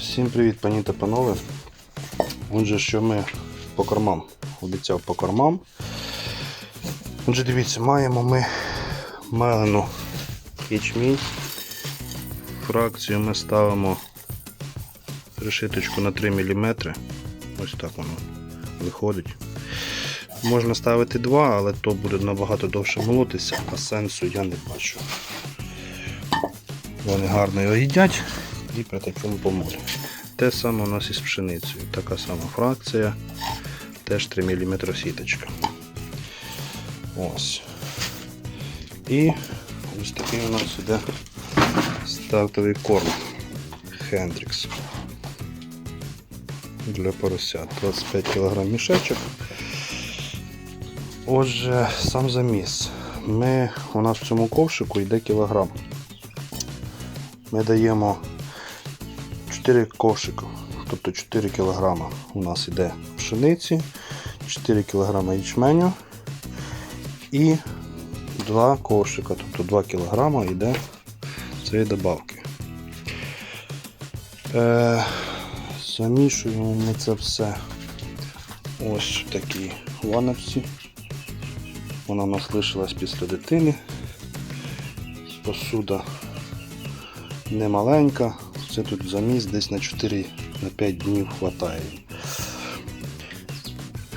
Всім привіт, пані та панове. Отже, що ми по кормам. Обіцяв по кормам. Отже, дивіться, маємо ми мелену ячмінь. Фракцію ми ставимо решиточку на 3 мм. Ось так воно виходить. Можна ставити 2, але то буде набагато довше молотися, а сенсу я не бачу. Вони гарно його їдять і при такому помолі. Те саме у нас із пшеницею. Така сама фракція, теж 3 мм сіточка. Ось. І ось такий у нас іде стартовий корм Хендрікс для поросят. 25 кг мішечок. Отже, сам заміс. Ми, у нас в цьому ковшику йде кілограм. Ми даємо 4 ковшика, тобто 4 кг у нас йде пшениці, 4 кг ячменю і 2 ковшика, тобто 2 кг йде цієї добавки. Е, замішуємо ми це все ось в такій ваночці. Вона у нас лишилась після дитини. Посуда не маленька. Це тут заміс десь на 4-5 днів хватає.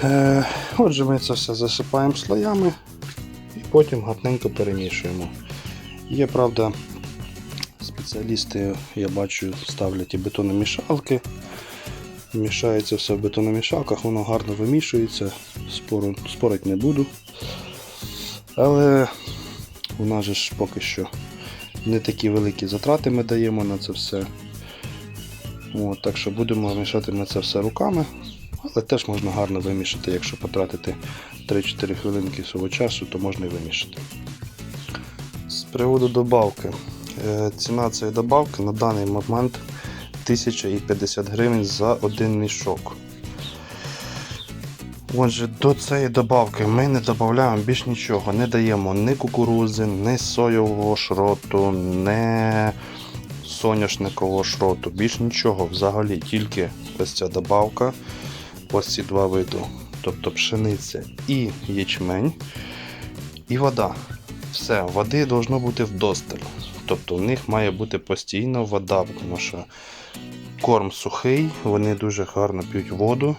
Е, отже, ми це все засипаємо слоями і потім гарненько перемішуємо. Є, правда, спеціалісти, я бачу, ставлять і бетономішалки. Мішається все в бетономішалках, воно гарно вимішується, спору, спорить не буду. Але у нас же ж поки що не такі великі затрати ми даємо на це все. От, так що будемо мішати ми це все руками, але теж можна гарно вимішати, якщо потратити 3-4 хвилинки свого часу, то можна і вимішати. З приводу добавки. Е, Ціна цієї добавки на даний момент 1050 гривень за один мішок. Отже, до цієї добавки ми не додаємо більш нічого. Не даємо ні кукурузи, ні соєвого шроту, ні соняшникового шроту. Більш нічого взагалі, тільки ось ця добавка, ось ці два види. Тобто пшениця і ячмень, і вода. Все, води должно бути вдосталь. Тобто в них має бути постійно вода, тому що корм сухий, вони дуже гарно п'ють воду.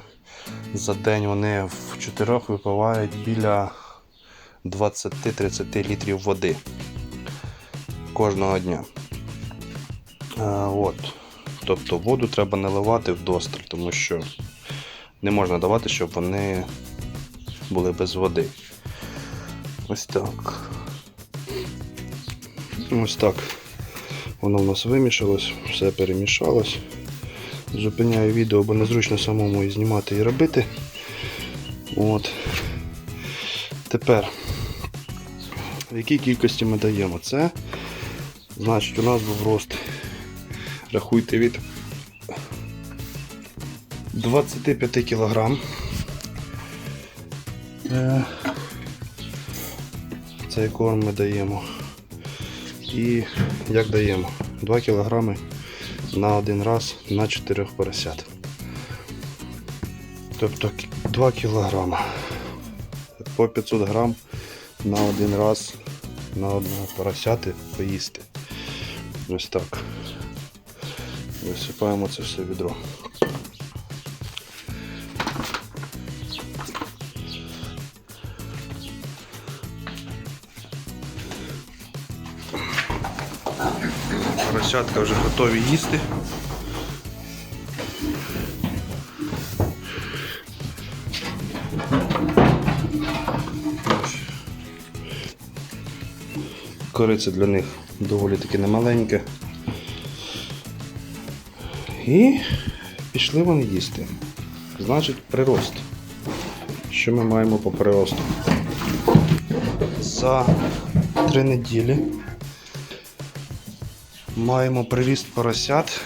За день вони в чотирьох випивають біля 20-30 літрів води кожного дня. От. Тобто воду треба наливати вдосталь, тому що не можна давати, щоб вони були без води. Ось так. Ось так. Воно в нас вимішалось, все перемішалось. Зупиняю відео, бо незручно самому і знімати і робити. От. Тепер, в якій кількості ми даємо це? Значить, у нас був рост. Рахуйте від 25 кг. Е, Цей корм ми даємо. І як даємо? 2 кг на один раз на 4 поросят. Тобто 2 кг по 500 грам на один раз на одного поросяти поїсти. Ось так. Висипаємо це все відро. Поросятка вже готові їсти. Кориця для них доволі таки немаленьке. І пішли вони їсти. Значить, прирост. Що ми маємо по приросту? За три неділі маємо приріст поросят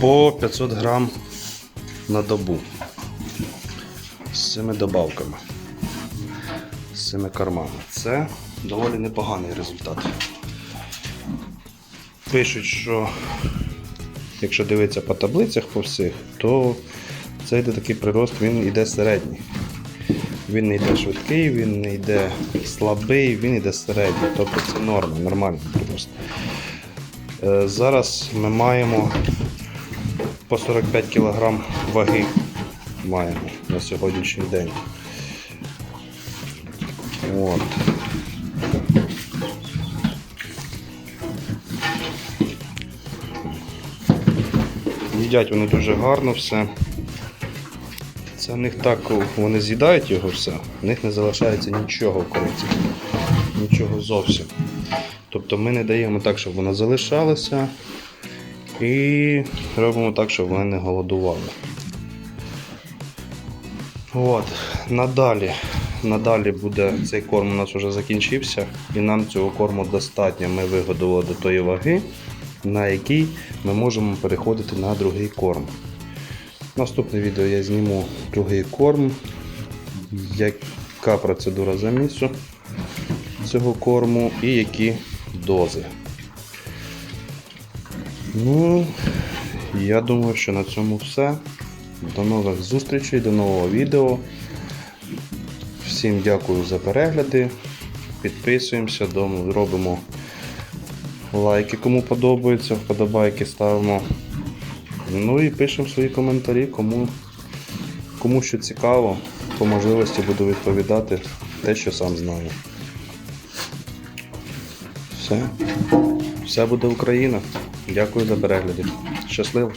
по 500 грам на добу з цими добавками, з цими кормами. Це доволі непоганий результат. Пишуть, що якщо дивитися по таблицях по всіх, то це йде такий прирост, він йде середній. Він не йде швидкий, він не йде слабий, він йде середній. Тобто це норма, нормальний прирост. Е, Зараз ми маємо по 45 кг ваги маємо на сьогоднішній день. От. Їдять вони дуже гарно все. Це в них так, вони з'їдають його все, в них не залишається нічого в кориці. Нічого зовсім. Тобто ми не даємо так, щоб воно залишалося. І робимо так, щоб вони не голодували. От, надалі. Надалі буде цей корм у нас вже закінчився, і нам цього корму достатньо. Ми вигодували до тої ваги, на якій ми можемо переходити на другий корм. Наступне відео я зніму другий корм, яка процедура замісу цього корму і які дози. Ну, я думаю, що на цьому все. До нових зустрічей, до нового відео. Всім дякую за перегляди. Підписуємося, робимо лайки, кому подобається, вподобайки ставимо. Ну і пишемо свої коментарі, кому, кому що цікаво, по можливості буду відповідати те, що сам знаю. Все. Все буде Україна. Дякую за перегляди. Щасливо!